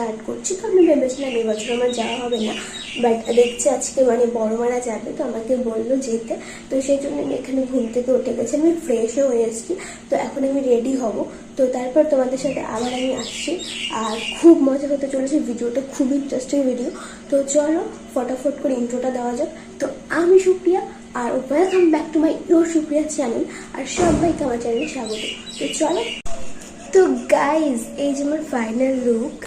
Start করছি। তো আমি ভেবেছিলাম এবছর আমার যাওয়া হবে না বাট দেখছি আজকে মানে বড় মারা যাবে, তো আমাকে বলল যেতে। তো সেই জন্য আমি এখানে ঘুম থেকে উঠে গেছি, আমি ফ্রেশও হয়ে এসেছি। তো এখন আমি রেডি হব। তো তারপর তোমাদের সাথে আবার আমি আসছি। আর খুব মজা হতে চলেছে, ভিডিওটা খুবই ইন্টারেস্টিং ভিডিও তো চলো, ফটাফট করে ইন্ট্রোটা দেওয়া যাক। তো আমি সুপ্রিয়া, আর welcome back to my your Supriya channel আর সবাইকে আমার চ্যানেলে স্বাগত। তো চলো। তো গাইজ এই যে আমার ফাইনাল লুক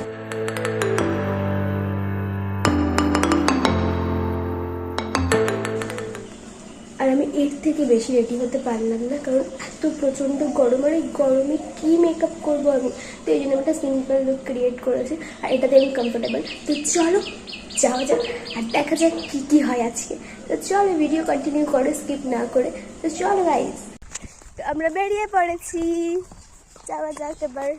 এর থেকে বেশি রেডি হতে পারলাম না কারণ এত প্রচণ্ড গরম আর এই গরমে কী মেকআপ করব আমি তো এই জন্য একটা সিম্পল লুক ক্রিয়েট করেছি আর এটাতে আমি কমফোর্টেবল তো চলো যাওয়া যাক আর দেখা যাক কী কী হয় আজকে তো চলো ভিডিও কন্টিনিউ করে স্কিপ না করে তো চলো গাইজ তো আমরা বেরিয়ে পড়েছি যাওয়া যাক এবার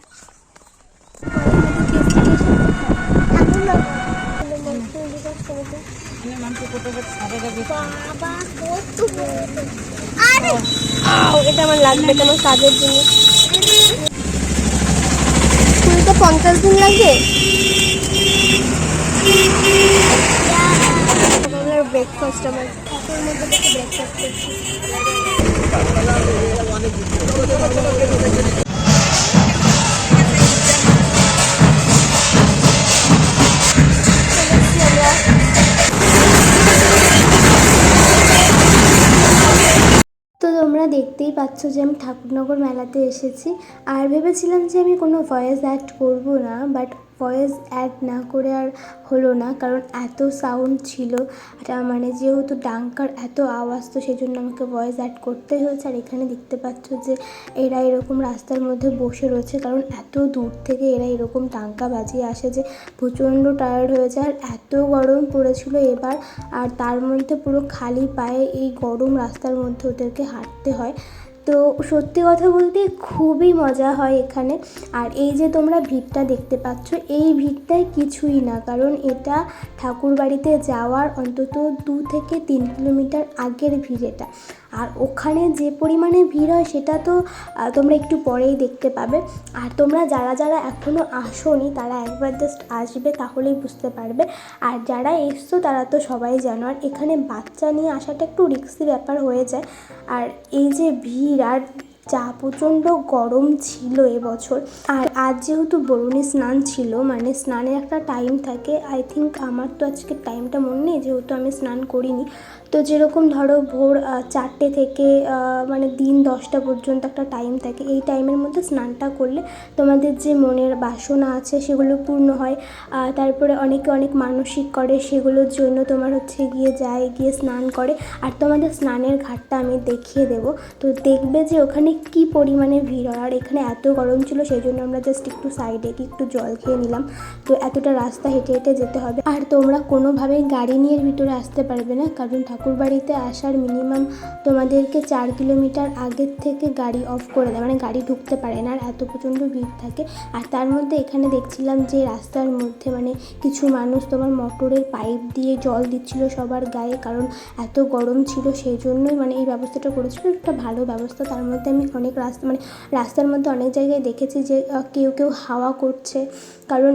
আও, এটা আমার লাগবে আমার কাজের জন্য? কুড়িটা পঞ্চাশ দিন লাগে ব্রেকফাস্ট আমার মধ্যে ব্রেকফাস্ট করছি। তোমরা দেখতেই পাচ্ছ যে আমি ঠাকুরনগর মেলাতে এসেছি। আর ভেবেছিলাম যে আমি কোনো ভয়েস অ্যাক্ট করব না বাট ভয়েস অ্যাড না করে আর হলো না, কারণ এত সাউন্ড ছিল। মানে যেহেতু ডাঙ্কার এত আওয়াজ, তো সেই জন্য আমাকে ভয়েস অ্যাড করতেই হয়েছে। আর এখানে দেখতে পাচ্ছ যে এরা এরকম রাস্তার মধ্যে বসে রয়েছে, কারণ এত দূর থেকে এরা এরকম টাঙ্কা বাজিয়ে আসে যে প্রচণ্ড টায়ার্ড হয়ে যায়। আর এত গরম পড়েছিল এবার, আর তার মধ্যে পুরো খালি পায়ে এই গরম রাস্তার মধ্যে ওদেরকে হাঁটতে হয়। তো সত্যি কথা বলতে খুবই মজা হয় এখানে। আর এই যে তোমরা ভিড়টা দেখতে পাচ্ছ, এই ভিড়টায় কিছুই না, কারণ এটা ঠাকুরবাড়িতে যাওয়ার অন্তত দু থেকে তিন কিলোমিটার আগের ভিড় এটা। আর ওখানে যে পরিমাণে ভিড় হয়, সেটা তো তোমরা একটু পরেই দেখতে পাবে। আর তোমরা যারা যারা এখনও আসোনি, তারা একবার জাস্ট আসবে, তাহলেই বুঝতে পারবে। আর যারা এসছো, তারা তো সবাই জানো। আর এখানে বাচ্চা নিয়ে আসাটা একটু রিক্সি ব্যাপার হয়ে যায়। আর এই যে ভিড়, আর যা প্রচণ্ড গরম ছিল এবছর। আর আজ যেহেতু বরুণী স্নান ছিল মানে স্নানের একটা টাইম থাকে। আই থিঙ্ক আমার তো আজকে টাইমটা মনে নেই, যেহেতু আমি স্নান করিনি। তো যেরকম ধরো ভোর চারটে থেকে মানে দিন দশটা পর্যন্ত একটা টাইম থাকে, এই টাইমের মধ্যে স্নানটা করলে তোমাদের যে মনের বাসনা আছে সেগুলো পূর্ণ হয়। তারপরে অনেকে অনেক মানসিক করে, সেগুলোর জন্য তোমার হচ্ছে গিয়ে যায়, গিয়ে স্নান করে। আর তোমাদের স্নানের ঘাটটা আমি দেখিয়ে দেবো। তো দেখবে যে ওখানে কি পরিমাণে ভিড় হয়, আর এখানে এত গরম ছিল সেই জন্য আমরা জাস্ট একটু সাইডে কি একটু জল খেয়ে নিলাম। তো এতটা রাস্তা হেঁটে হেঁটে যেতে হবে। আর তোমরা কোনোভাবেই গাড়ি নিয়ে ভিতরে আসতে পারবে না, কারণ ঠাকুরবাড়িতে আসার মিনিমাম তোমাদেরকে চার কিলোমিটার আগের থেকে গাড়ি অফ করে দেয়। মানে গাড়ি ঢুকতে পারে না, আর এত প্রচণ্ড ভিড় থাকে। আর তার মধ্যে এখানে দেখছিলাম যে রাস্তার মধ্যে মানে কিছু মানুষ তোমার মোটরের পাইপ দিয়ে জল দিচ্ছিল সবার গায়ে, কারণ এত গরম ছিল সেই জন্যই মানে এই ব্যবস্থাটা করেছিল। একটা ভালো ব্যবস্থা। তার মধ্যে আমি অনেক রাস্তা মানে রাস্তার মধ্যে অনেক জায়গায় দেখেছি যে কেউ কেউ হাওয়া করছে। কারণ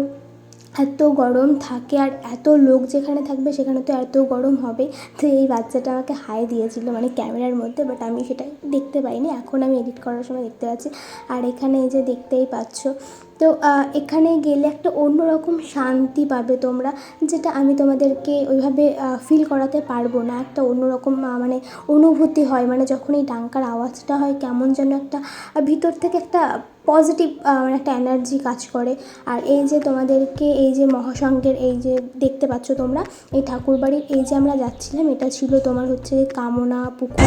এত গরম থাকে আর এত লোক যেখানে থাকবে সেখানে তো এত গরম হবে। তো এই বাচ্চাটা আমাকে হাই দিয়েছিল মানে ক্যামেরার মধ্যে বাট আমি সেটা দেখতে পাইনি। এখন আমি এডিট করার সময় দেখতে পাচ্ছি। আর এখানে এই যে দেখতেই পাচ্ছ তো এখানে গেলে একটা অন্যরকম শান্তি পাবে তোমরা, যেটা আমি তোমাদেরকে ওইভাবে ফিল করাতে পারব না। একটা অন্যরকম মানে অনুভূতি হয় মানে যখন এই ডাঙ্কার আওয়াজটা হয়, কেমন যেন একটা ভিতর থেকে একটা পজিটিভ মানে একটা এনার্জি কাজ করে। আর এই যে তোমাদেরকে, এই যে মহাসংঘের এই যে দেখতে পাচ্ছ তোমরা, এই ঠাকুরবাড়ির এই যে আমরা যাচ্ছিলাম, এটা ছিল তোমার হচ্ছে কামনা পুকুর।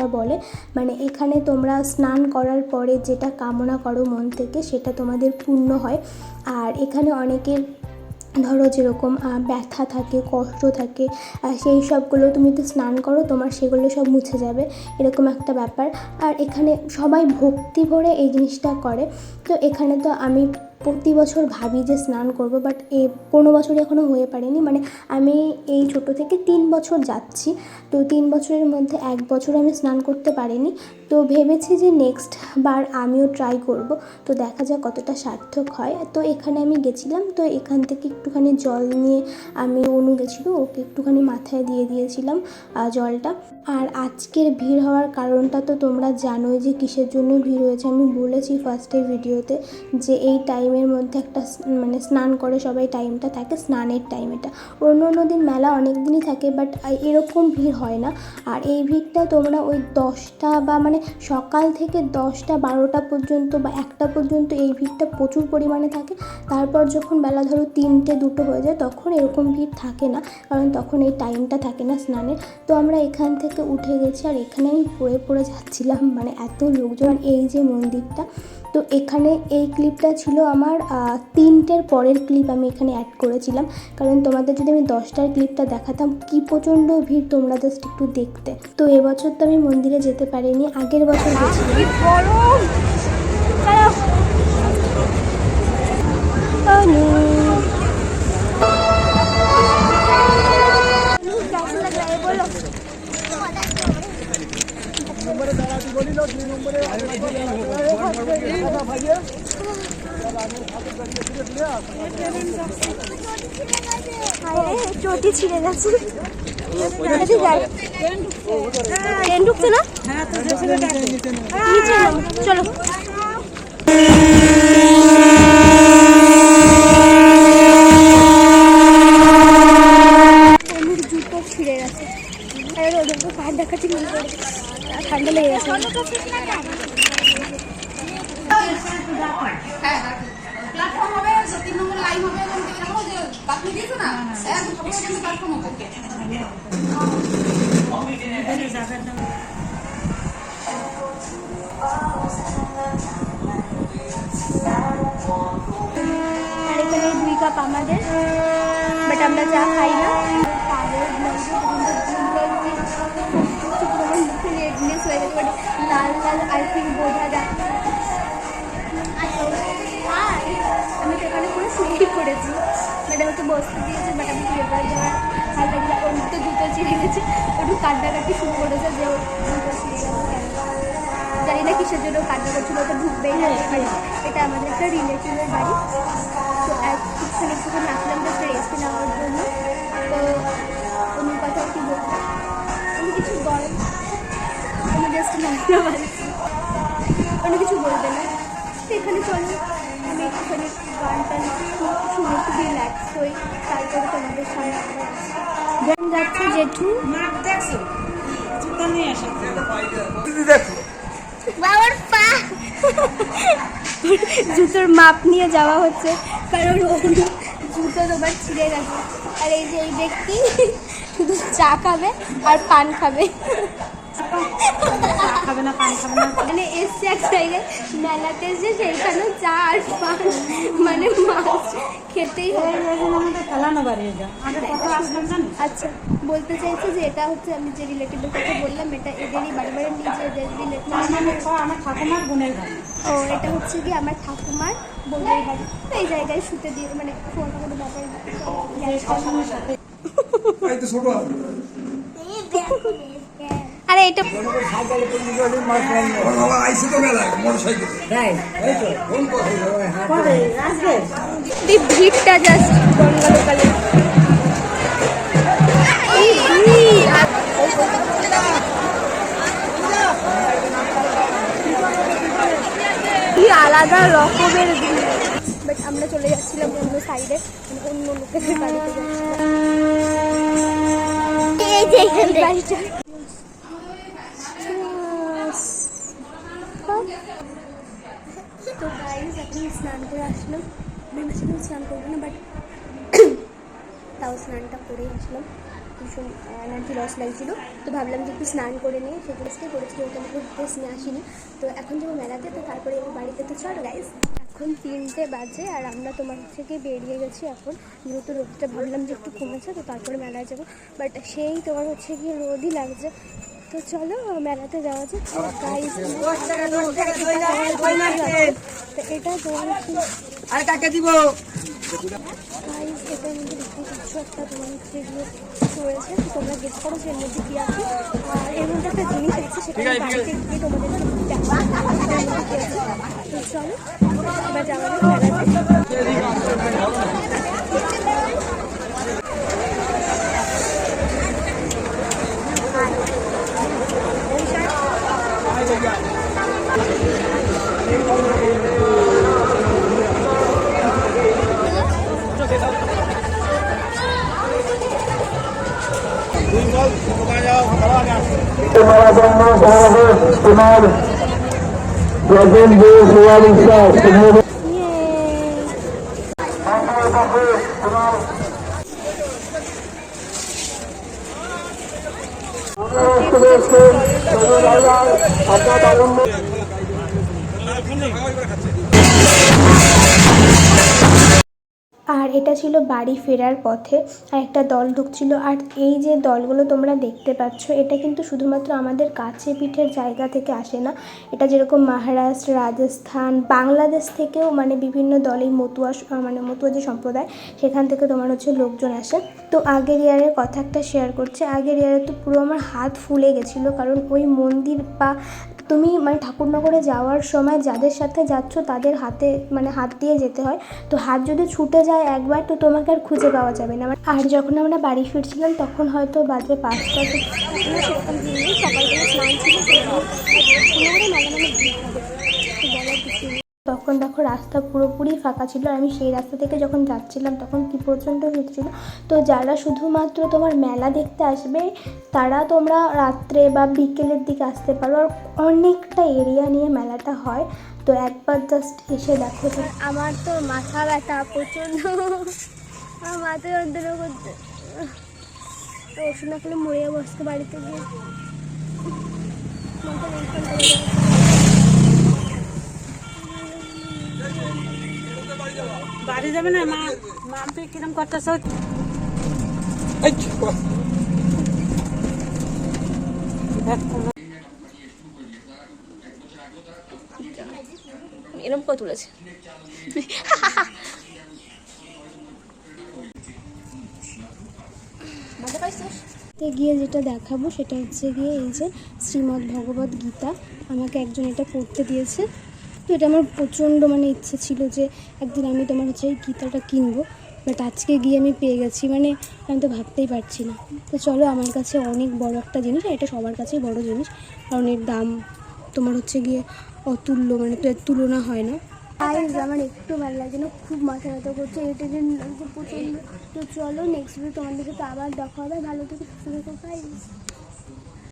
এটা বলে মানে এখানে তোমরা স্নান করার পরে যেটা কামনা করো মন থেকে সেটা তোমাদের পূর্ণ হয়। আর এখানে অনেকের ধরো যেরকম ব্যথা থাকে, কষ্ট থাকে সেই সবগুলো তুমি তো স্নান করো তোমার সেগুলো সব মুছে যাবে, এরকম একটা ব্যাপার। আর এখানে সবাই ভক্তি ভরে এই জিনিসটা করে। তো এখানে তো আমি প্রতি বছর ভাবি যে স্নান করব বাট এ কোনো বছর এখনও হয়ে পারেনি। মানে আমি এই ছোট থেকে তিন বছর যাচ্ছি। তো তিন বছরের মধ্যে এক বছর আমি স্নান করতে পারিনি। তো ভেবেছি যে নেক্সট বার আমিও ট্রাই করব। তো দেখা যাক কতটা সার্থক হয়। তো এখানে আমি গেছিলাম। তো এখান থেকে একটুখানি জল নিয়ে আমি অনু গেছিল। ওকে একটুখানি মাথায় দিয়ে দিয়েছিলাম জলটা। আর আজকের ভিড় হওয়ার কারণটা তো তোমরা জানোই যে কিসের জন্য ভিড় হয়েছে। আমি বলেছি ফার্স্টের ভিডিওতে যে এই টাইমের মধ্যে একটা মানে স্নান করে সবাই টাইমটা থাকে, স্নানের টাইম এটা। অন্য অন্য দিন মেলা অনেক দিনই থাকে বাট এরকম ভিড় হয় না। আর এই ভিড়টা তোমরা ওই দশটা বা মানে সকাল থেকে দশটা, বারোটা পর্যন্ত বা একটা পর্যন্ত এই ভিড়টা প্রচুর পরিমাণে থাকে। তারপর যখন বেলা ধরো তিনটে, দুটো হয়ে যায়, তখন এরকম ভিড় থাকে না। কারণ তখন এই টাইমটা থাকে না স্নানের। তো আমরা এখান থেকে উঠে গেছি আর এখানেই পড়ে পড়ে যাচ্ছিলাম। মানে এত লোকজন, এই যে মন্দিরটা তো এখানে এই ক্লিপটা ছিল আমার তিনটের পরের ক্লিপ আমি এখানে অ্যাড করেছিলাম। কারণ তোমাদের যদি আমি দশটার ক্লিপটা দেখাতাম, কি প্রচণ্ড ভিড় তোমরা জাস্ট একটু দেখতে। তো এবছর তো আমি মন্দিরে যেতে পারিনি, আগের বছর গেছিলাম। চটি ছিঁড়ে গেছে ট্রেন ঢুকছে না চলো আমার জুতো ছিঁড়ে গেছে আর ওদের তো পা দেখাচ্ছি ঠান্ডা লেগে গেছে প্ল্যাটফর্ম হবে তিন নম্বর লাইন হবে এরকম যে বাতমি দিয়েছে না? একদম প্ল্যাটফর্ম হবে আর এখানে দুই কাপ আমাদের বাট আমরা চা খাই না। বসতে দিয়েছে বাট আমি যাওয়ার ভালো লাগছে ওর তো জুতো ছিঁড়ে গেছে একটু কান্নাকাটি শুরু করেছে যে ওর জুতো ছিঁড়ে জানি না কিসের জন্য কান্না করছিল ওটা ঢুকবেই না এটা আমাদের একটা রিলেটিভের বাড়ি। তো একটুখানি একটুখানি আসলাম জাস্ট রেস্ট নেওয়ার জন্য। তো উনি কথা কি বলব? উনি কিছু বলেন উনি জাস্ট নাচনা বাড়ছি উনি কিছু বলবে না। তো এখানে চলো। শুনে একটু রিল্যাক্স হই তারপরে তোমাদের সামনে গান জেঠু বাবার জুতোর মাপ নিয়ে যাওয়া হচ্ছে, কারণ জুতো তোমার ছিঁড়ে গেছে। আর এই যে এই ব্যক্তি শুধু চা খাবে আর পান খাবে। খাবে না পান খাবে না। মানে এসছে এক জায়গায় মেলাতে এসে সেইখানে চা আর পান মানে মাছ খেতেই হবে। আমাদের ফেলানো বাড়ি এটা। জানিস? আচ্ছা বলতে চাইছি যে এটা হচ্ছে আমি যে রিলেটিভের কথা বললাম এটা এদেরই বাড়ি বাড়ি নিজেদের রিলেটিভ মানে আমার ঠাকুমার বোনের বাড়ি। ও এটা হচ্ছে কি আমার ঠাকুমার বোনের বাড়ি। এই জায়গায় শুতে দিয়ে মানে ফোন কোনো ব্যাপার এই তো ছোট আছে। আরে এটা ভিড়টা জাস্ট গঙ্গা লোকালে আলাদা রকমের বাট আমরা চলে যাচ্ছিলাম অন্য সাইডে অন্য লোকেদের বাড়িতে যাচ্ছিলাম। এই যে এখানে। বাড়িটা তো গাইজ এখন স্নান করে আসলাম ভেবেছিলাম স্নান করব না বাট তাও স্নানটা করেই আসলাম ভীষণ এনার্জি লস লাগছিল তো ভাবলাম যে একটু স্নান করে নিয়ে সে ড্রেসটাই করেছি যেহেতু আমাকে ড্রেস নিয়ে আসিনি তো এখন যাব মেলাতে তো তারপরে আমি বাড়িতে তো চল গাইজ এখন তিনটে বাজে আর আমরা তোমার থেকে বেরিয়ে গেছি এখন যেহেতু রোদটা ভাবলাম যে একটু কমেছে তো তারপরে মেলায় যাব বাট সেই তোমার হচ্ছে গিয়ে রোদই লাগছে তো চলো মেলাতে যাওয়া যাক। গাইজ তো এটা তোমার আর কাকে দিব? মধ্যে দেখতে পাচ্ছ একটা তোমার হচ্ছে রয়েছে তো তোমরা গেস করো যে এর মধ্যে কি আছে। আর এর মধ্যে একটা জিনিস আছে সেটা বাড়িতে গিয়ে তোমাদেরকে তো চলো এবার যাওয়া যাক। তোমার রতন বোস ওয়ালি শাহ তোমার আপনার আনন্দ এটা ছিল বাড়ি ফেরার পথে, আর একটা দল ঢুকছিল। আর এই যে দলগুলো তোমরা দেখতে পাচ্ছ, এটা কিন্তু শুধুমাত্র আমাদের কাছে পিঠের জায়গা থেকে আসে না। এটা যেরকম মহারাষ্ট্র, রাজস্থান, বাংলাদেশ থেকেও মানে বিভিন্ন দল এই মতুয়া মানে মতুয়া যে সম্প্রদায়, সেখান থেকে তোমার হচ্ছে লোকজন আসে। তো আগের ইয়ারের কথা একটা শেয়ার করছে। আগের ইয়ারে তো পুরো আমার হাত ফুলে গেছিল, কারণ ওই মন্দির বা তুমি মানে ঠাকুরনগরে যাওয়ার সময় যাদের সাথে যাচ্ছ তাদের হাতে মানে হাত দিয়ে যেতে হয়। তো হাত যদি ছুটে যায় একবার তো তোমাকে আর খুঁজে পাওয়া যাবে না। আর যখন আমরা বাড়ি ফিরছিলাম তখন হয়তো বাজে পাঁচটা। সকালবেলা স্নান ছিল তো ঠাকুরনগরে মেলা মানে ভিড় হবে তো বলার কিছু নেই। তখন দেখো রাস্তা পুরোপুরি ফাঁকা ছিল আমি সেই রাস্তা থেকে যখন যাচ্ছিলাম তখন কি প্রচণ্ড ভিড় ছিল। তো যারা শুধুমাত্র তোমার মেলা দেখতে আসবে, তারা তোমরা রাত্রে বা বিকেলের দিকে আসতে পারো আর অনেকটা এরিয়া নিয়ে মেলাটা হয়। তো একবার জাস্ট এসে দেখো আমার তো মাথা ব্যথা প্রচণ্ড। আমার মাথা যন্ত্রণা করতে তো ওষুধ না খেলে মরে যাব আজকে বাড়িতে গিয়ে। বাড়ি যাবে না? মা মা তুই কিরম করতেছ? এরম করে তুলেছে। গিয়ে যেটা দেখাবো সেটা হচ্ছে গিয়ে এই যে শ্রীমদ্ ভগবত গীতা। আমাকে একজন এটা পড়তে দিয়েছে। তো এটা আমার প্রচণ্ড মানে ইচ্ছে ছিল যে একদিন আমি তোমার হচ্ছে এই গীতাটা কিনবো। বাট আজকে গিয়ে আমি পেয়ে গেছি মানে আমি তো ভাবতেই পারছি না। তো চলো আমার কাছে অনেক বড় একটা জিনিস এটা সবার কাছেই বড় জিনিস। কারণ এর দাম তোমার হচ্ছে গিয়ে অতুল্য মানে তো তুলনা হয় না। গাইজ আমার একটু ভালো লাগে না, খুব মাথা ব্যথা করছে, এটা যে লাগছে প্রচণ্ড। তো চলো নেক্সট ভিডিও তোমাদের সাথে আবার দেখা হবে। ভালো থেকে